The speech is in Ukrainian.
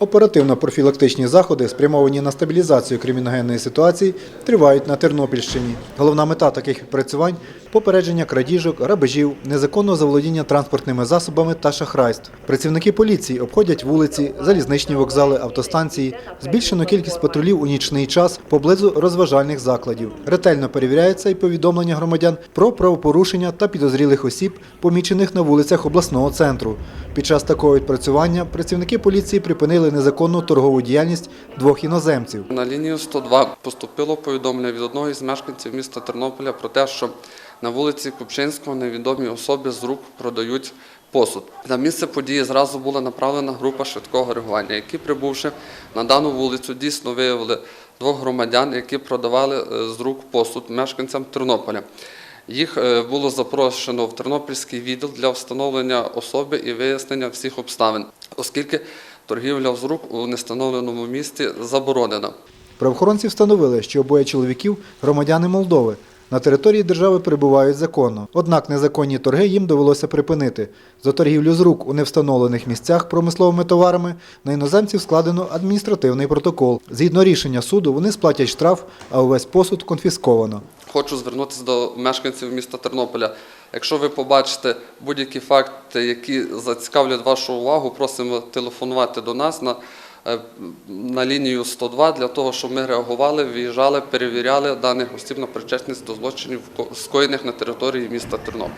Оперативно-профілактичні заходи, спрямовані на стабілізацію криміногенної ситуації, тривають на Тернопільщині. Головна мета таких відпрацювань – попередження крадіжок, грабежів, незаконного заволодіння транспортними засобами та шахрайств. Працівники поліції обходять вулиці, залізничні вокзали, автостанції, збільшено кількість патрулів у нічний час поблизу розважальних закладів. Ретельно перевіряється і повідомлення громадян про правопорушення та підозрілих осіб, помічених на вулицях обласного центру. Під час такого відпрацювання працівники поліції припинили незаконну торгову діяльність двох іноземців. На лінію 102 поступило повідомлення від одного із мешканців міста Тернополя про те, що на вулиці Купчинського невідомі особи з рук продають посуд. На місце події зразу була направлена група швидкого реагування, які, прибувши на дану вулицю, дійсно виявили двох громадян, які продавали е, з рук посуд мешканцям Тернополя. Їх е, було запрошено в Тернопільський відділ для встановлення особи і вияснення всіх обставин, оскільки торгівля з рук у нестановленому місті заборонена. Правоохоронці встановили, що обоє чоловіків – громадяни Молдови. На території держави перебувають законно. Однак незаконні торги їм довелося припинити. За торгівлю з рук у невстановлених місцях промисловими товарами на іноземців складено адміністративний протокол. Згідно рішення суду, вони сплатять штраф, а увесь посуд конфісковано. Хочу звернутися до мешканців міста Тернополя. Якщо ви побачите будь-які факти, які зацікавлять вашу увагу, просимо телефонувати до нас на, на лінію 102 для того, щоб ми реагували, виїжджали, перевіряли даних осіб на причетність до злочинів, ко- скоєних на території міста Тернополя.